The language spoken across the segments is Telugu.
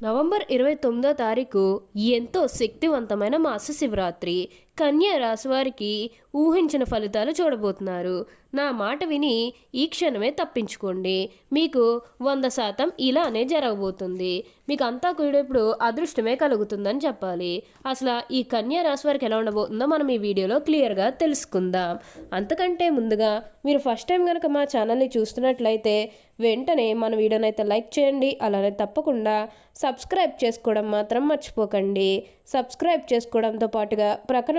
నవంబర్ ఇరవై తొమ్మిదో తారీఖు ఎంతో శక్తివంతమైన మాస శివరాత్రి కన్యా రాశి వారికి ఊహించిన ఫలితాలు చూడబోతున్నారు. నా మాట విని ఈ క్షణమే తప్పించుకోండి. మీకు వంద శాతం ఇలానే జరగబోతుంది. మీకు అంతా కూడా ఇప్పుడు అదృష్టమే కలుగుతుందని చెప్పాలి. అసలు ఈ కన్యా రాశి వారికి ఎలా ఉండబోతుందో మనం ఈ వీడియోలో క్లియర్గా తెలుసుకుందాం. అంతకంటే ముందుగా మీరు ఫస్ట్ టైం కనుక మా ఛానల్ని చూస్తున్నట్లయితే వెంటనే మన వీడియోని అయితే లైక్ చేయండి. అలానే తప్పకుండా సబ్స్క్రైబ్ చేసుకోవడం మాత్రం మర్చిపోకండి. సబ్స్క్రైబ్ చేసుకోవడంతో పాటుగా ప్రక్కన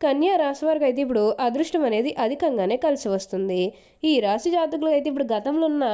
కన్యా రాశి వారికి అయితే ఇప్పుడు అదృష్టం అనేది అధికంగానే కలిసి వస్తుంది. ఈ రాశి జాతకులు అయితే ఇప్పుడు గతంలో ఉన్న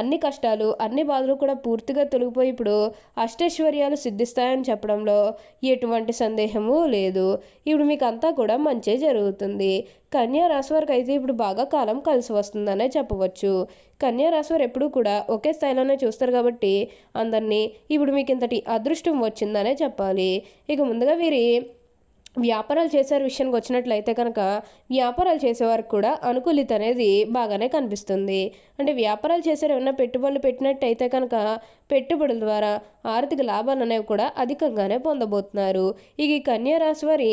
అన్ని కష్టాలు అన్ని బాధలు కూడా పూర్తిగా తొలగిపోయి ఇప్పుడు అష్టైశ్వర్యాలు సిద్ధిస్తాయని చెప్పడంలో ఎటువంటి సందేహము లేదు. ఇప్పుడు మీకు అంతా కూడా మంచే జరుగుతుంది. కన్యా రాశి వారికి అయితే ఇప్పుడు బాగా కాలం కలిసి వస్తుందనే చెప్పవచ్చు. కన్యా రాశి వారు ఎప్పుడూ కూడా ఒకే స్థాయిలోనే చూస్తారు కాబట్టి అందరినీ ఇప్పుడు మీకు ఇంతటి అదృష్టం వచ్చిందనే చెప్పాలి. ఇక ముందుగా వీరి వ్యాపారాలు చేసే విషయానికి వచ్చినట్లయితే కనుక వ్యాపారాలు చేసేవారికి కూడా అనుకూలిత అనేది బాగానే కనిపిస్తుంది. అంటే వ్యాపారాలు చేసేవారు ఏమైనా పెట్టుబడులు పెట్టినట్టయితే కనుక పెట్టుబడుల ద్వారా ఆర్థిక లాభాలు అనేవి కూడా అధికంగానే పొందబోతున్నారు. ఇక ఈ కన్యా రాశి వారి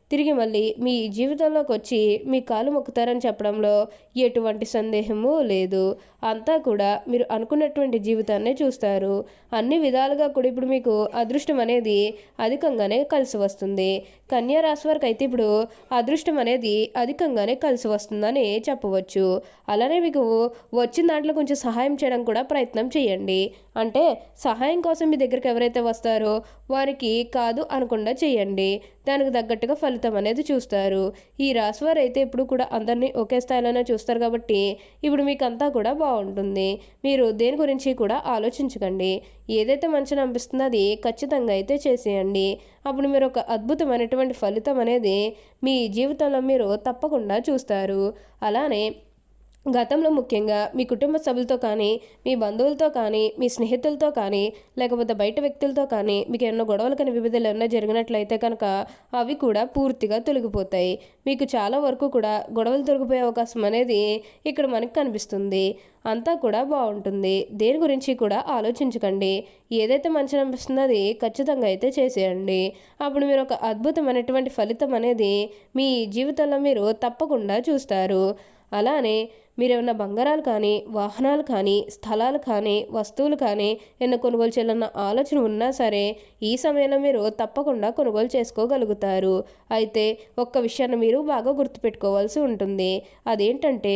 తిరిగి మళ్ళీ మీ జీవితంలోకి వచ్చి మీ కాలు మొక్కుతారని చెప్పడంలో ఎటువంటి సందేహము లేదు. అంతా కూడా మీరు అనుకున్నటువంటి జీవితాన్నే చూస్తారు. అన్ని విధాలుగా కూడా ఇప్పుడు మీకు అదృష్టం అనేది అధికంగానే కలిసి వస్తుంది. కన్యా రాశి వారికి అయితే ఇప్పుడు అదృష్టం అనేది అధికంగానే కలిసి వస్తుందని చెప్పవచ్చు. అలానే మీకు వచ్చిన దాంట్లో కొంచెం సహాయం చేయడం కూడా ప్రయత్నం చేయండి. అంటే సహాయం కోసం మీ దగ్గరికి ఎవరైతే వస్తారో వారికి కాదు అనకుండా చేయండి. దానికి తగ్గట్టుగా ఫలితం అనేది చూస్తారు. ఈ రాశివారు అయితే ఇప్పుడు కూడా అందరినీ ఒకే స్థాయిలోనే చూస్తారు కాబట్టి ఇప్పుడు మీకు అంతా కూడా బాగుంటుంది. మీరు దేని గురించి కూడా ఆలోచించకండి. ఏదైతే మంచిని అనిపిస్తుందో అది ఖచ్చితంగా అయితే చేసేయండి. అప్పుడు మీరు ఒక అద్భుతమైనటువంటి ఫలితం అనేది మీ జీవితంలో మీరు తప్పకుండా చూస్తారు. అలానే గతంలో ముఖ్యంగా మీ కుటుంబ సభ్యులతో కానీ మీ బంధువులతో కానీ మీ స్నేహితులతో కానీ లేకపోతే బయట వ్యక్తులతో కానీ మీకు ఎన్నో గొడవలు కానీ వివిధలు ఏమన్నా జరిగినట్లయితే కనుక అవి కూడా పూర్తిగా తొలగిపోతాయి. మీకు చాలా వరకు కూడా గొడవలు తొలగిపోయే అవకాశం అనేది ఇక్కడ మనకి కనిపిస్తుంది. అంతా కూడా బాగుంటుంది. దేని గురించి కూడా ఆలోచించకండి. ఏదైతే మంచి అనిపిస్తుందో అది ఖచ్చితంగా అయితే చేసేయండి. అప్పుడు మీరు ఒక అద్భుతమైనటువంటి ఫలితం అనేది మీ జీవితంలో మీరు తప్పకుండా చూస్తారు. అలానే మీరేమన్నా బంగారాలు కానీ వాహనాలు కానీ స్థలాలు కానీ వస్తువులు కానీ ఏమైనా కొనుగోలు చేయాలన్న ఆలోచన ఉన్నా సరే ఈ సమయంలో మీరు తప్పకుండా కొనుగోలు చేసుకోగలుగుతారు. అయితే ఒక్క విషయాన్ని మీరు బాగా గుర్తుపెట్టుకోవాల్సి ఉంటుంది. అదేంటంటే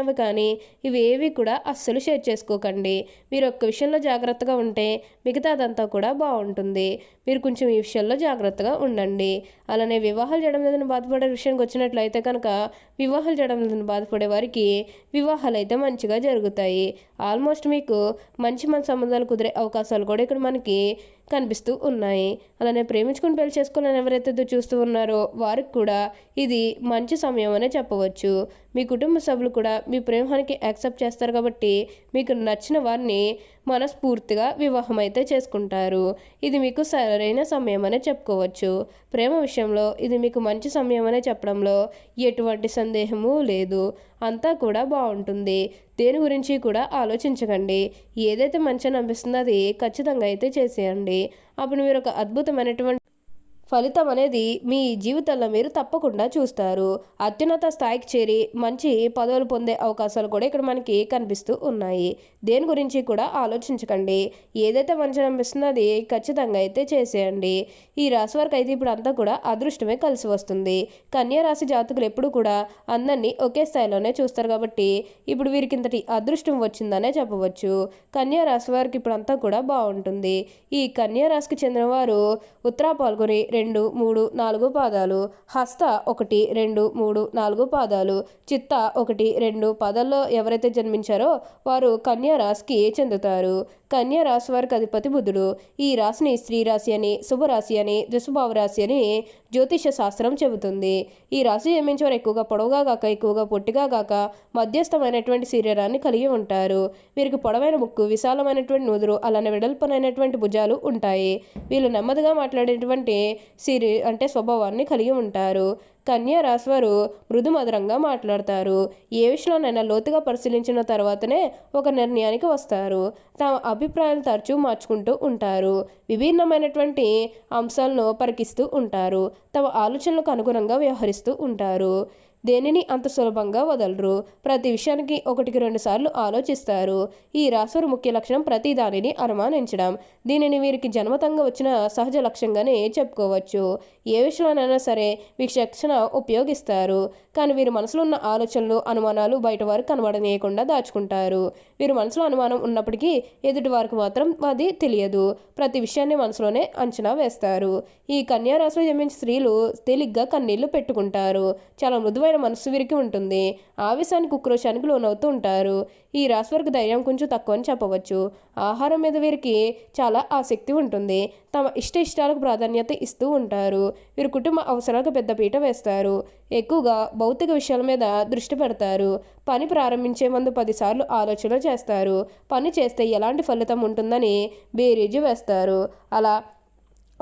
సంబంధించినవి కానీ ఇవి ఏవి కూడా అస్సలు షేర్ చేసుకోకండి. మీరు ఒక్క విషయంలో జాగ్రత్తగా ఉంటే మిగతాదంతా కూడా బాగుంటుంది. మీరు కొంచెం ఈ విషయంలో జాగ్రత్తగా ఉండండి. అలానే వివాహాలు చేయడం లేదని బాధపడే విషయానికి వచ్చినట్లయితే కనుక వివాహాలు చేయడం లేదని బాధపడే వారికి వివాహాలు అయితే మంచిగా జరుగుతాయి. ఆల్మోస్ట్ మీకు మంచి మంచి సంబంధాలు కుదిరే అవకాశాలు కూడా ఇక్కడ మనకి కనిపిస్తూ ఉన్నాయి. అలానే ప్రేమించుకుని పెళ్ళి చేసుకోవాలని ఎవరైతే చూస్తూ ఉన్నారో వారికి కూడా ఇది మంచి సమయం అనే చెప్పవచ్చు. మీ కుటుంబ సభ్యులు కూడా మీ ప్రేమానికి యాక్సెప్ట్ చేస్తారు కాబట్టి మీకు నచ్చిన వారిని మనస్ఫూర్తిగా వివాహం అయితే చేసుకుంటారు. ఇది మీకు సరైన సమయం అనే చెప్పుకోవచ్చు. ప్రేమ విషయంలో ఇది మీకు మంచి సమయం అనే చెప్పడంలో ఎటువంటి సందేహము లేదు. అంతా కూడా బాగుంటుంది. దేని గురించి కూడా ఆలోచించకండి. ఏదైతే మంచి అనిపిస్తుందో అది ఖచ్చితంగా అయితే చేసేయండి. అప్పుడు మీరు ఒక అద్భుతమైనటువంటి ఫలితం అనేది మీ జీవితంలో మీరు తప్పకుండా చూస్తారు. అత్యున్నత స్థాయికి చేరి మంచి పదవులు పొందే అవకాశాలు కూడా ఇక్కడ మనకి కనిపిస్తూ ఉన్నాయి. దేని గురించి కూడా ఆలోచించకండి. ఏదైతే మంచి అనిపిస్తుందో అది ఖచ్చితంగా అయితే చేసేయండి. ఈ రాశి వారికి అయితే ఇప్పుడు అంతా కూడా అదృష్టమే కలిసి వస్తుంది. కన్యా రాశి జాతకులు ఎప్పుడు కూడా అందరినీ ఒకే స్థాయిలోనే చూస్తారు కాబట్టి ఇప్పుడు వీరికి ఇంతటి అదృష్టం వచ్చిందనే చెప్పవచ్చు. కన్యా రాశి వారికి ఇప్పుడు అంతా కూడా బాగుంటుంది. ఈ కన్యా రాశికి చెందిన వారు ఉత్తరా పాల్గొని రెండు మూడు నాలుగు పాదాలు. హస్త ఒకటి రెండు మూడు నాలుగు పాదాలు. చిత్త ఒకటి రెండు పాదాల్లో ఎవరైతే జన్మించారో వారు కన్యా రాశికి చెందుతారు. కన్యా రాశి వారికి అధిపతి బుధుడు. ఈ రాశిని స్త్రీ రాశి అని శుభరాశి అని దుసుభావ రాశి అని జ్యోతిష శాస్త్రం చెబుతుంది. ఈ రాశి జన్మించేవారు ఎక్కువగా పొడవుగా గాక ఎక్కువగా పొట్టిగా గాక మధ్యస్థమైనటువంటి శరీరాన్ని కలిగి ఉంటారు. వీరికి పొడవైన ముక్కు విశాలమైనటువంటి నుదురు అలానే వెడల్పనైనటువంటి భుజాలు ఉంటాయి. వీళ్ళు నెమ్మదిగా మాట్లాడేటువంటి సిరి అంటే స్వభావాన్ని కలిగి ఉంటారు. కన్యా రాశి వారు మృదు మధురంగా మాట్లాడతారు. ఏ విషయంలోనైనా లోతుగా పరిశీలించిన తర్వాతనే ఒక నిర్ణయానికి వస్తారు. తమ అభిప్రాయాలు తరచూ మార్చుకుంటూ ఉంటారు. విభిన్నమైనటువంటి అంశాలను పరికిస్తూ ఉంటారు. తమ ఆలోచనలకు అనుగుణంగా వ్యవహరిస్తూ ఉంటారు. దేనిని అంత సులభంగా వదలరు. ప్రతి విషయానికి ఒకటికి రెండు సార్లు ఆలోచిస్తారు. ఈ రాసురు ముఖ్య లక్షణం ప్రతి దానిని అనుమానించడం. దీనిని వీరికి జన్మతంగా వచ్చిన సహజ లక్ష్యంగానే చెప్పుకోవచ్చు. ఏ విషయంలోనైనా సరే విచక్షణ ఉపయోగిస్తారు. కానీ వీరి మనసులో ఉన్న ఆలోచనలు అనుమానాలు బయట వారు కనబడనీయకుండా దాచుకుంటారు. వీరి మనసులో అనుమానం ఉన్నప్పటికీ ఎదుటి వారికి మాత్రం అది తెలియదు. ప్రతి విషయాన్ని మనసులోనే అంచనా వేస్తారు. ఈ కన్యా రాశిలో జన్మించిన స్త్రీలు తేలిగ్గా కన్నీళ్ళు పెట్టుకుంటారు. చాలా మృదువైన మనసు వీరికి ఉంటుంది. ఆవేశానికి ఉక్రోషానికి లోనవుతూ ఉంటారు. ఈ రాశి వారికి ధైర్యం కొంచెం తక్కువ అని చెప్పవచ్చు. ఆహారం మీద వీరికి చాలా ఆసక్తి ఉంటుంది. తమ ఇష్ట ఇష్టాలకు ప్రాధాన్యత ఇస్తూ ఉంటారు. వీరి కుటుంబ అవసరాలకు పెద్దపీట వేస్తారు. ఎక్కువగా భౌతిక విషయాల మీద దృష్టి పెడతారు. పని ప్రారంభించే ముందు పదిసార్లు ఆలోచన చేస్తారు. పని చేస్తే ఎలాంటి ఫలితం ఉంటుందని బేరీజు వేస్తారు. అలా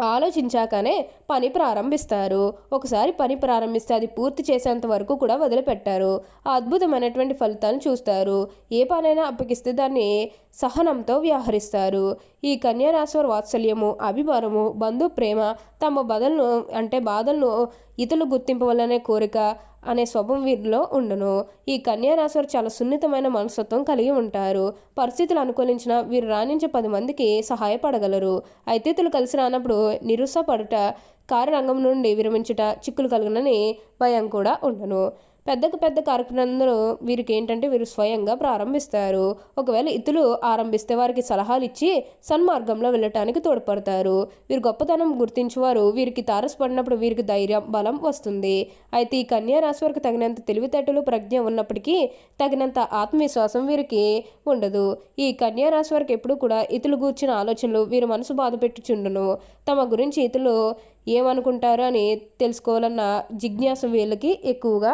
ఆలోచించాకనే పని ప్రారంభిస్తారు. ఒకసారి పని ప్రారంభిస్తే అది పూర్తి చేసేంత వరకు కూడా వదిలిపెట్టారు. అద్భుతమైనటువంటి ఫలితాలను చూస్తారు. ఏ పనైనా అప్పగిస్తే దాన్ని సహనంతో వ్యవహరిస్తారు. ఈ కన్యా వాత్సల్యము అభిమానము బంధు ప్రేమ తమ బదలను అంటే బాధలను ఇతరులు గుర్తింపవలనే కోరిక అనే స్వభం వీరిలో ఉండును. ఈ కన్యా చాలా సున్నితమైన మనస్తత్వం కలిగి ఉంటారు. పరిస్థితులు అనుకూలించిన వీరు రాణించే పది మందికి సహాయపడగలరు. అయితే ఇతరులు కలిసి రానప్పుడు నిరుత్సాహపడుట కార్యరంగం నుండి విరమించుట చిక్కులు కలుగునని భయం కూడా ఉండను. పెద్దకు పెద్ద కార్యక్రమాలను వీరికి ఏంటంటే వీరు స్వయంగా ప్రారంభిస్తారు. ఒకవేళ ఇతరులు ఆరంభిస్తే వారికి సలహాలు ఇచ్చి సన్మార్గంలో వెళ్ళటానికి తోడ్పడతారు. వీరు గొప్పతనం గుర్తించేవారు వీరికి తారసపడినప్పుడు వీరికి ధైర్యం బలం వస్తుంది. అయితే ఈ కన్యా రాశి వారికి తగినంత తెలివితేటలు ప్రజ్ఞ ఉన్నప్పటికీ తగినంత ఆత్మవిశ్వాసం వీరికి ఉండదు. ఈ కన్యా రాశి వారికి ఎప్పుడు కూడా ఇతరులు గూర్చిన ఆలోచనలు వీరి మనసు బాధ పెట్టుచుండును. తమ గురించి ఇతరులు ఏమనుకుంటారు అని తెలుసుకోవాలన్న జిజ్ఞాస వీళ్ళకి ఎక్కువగా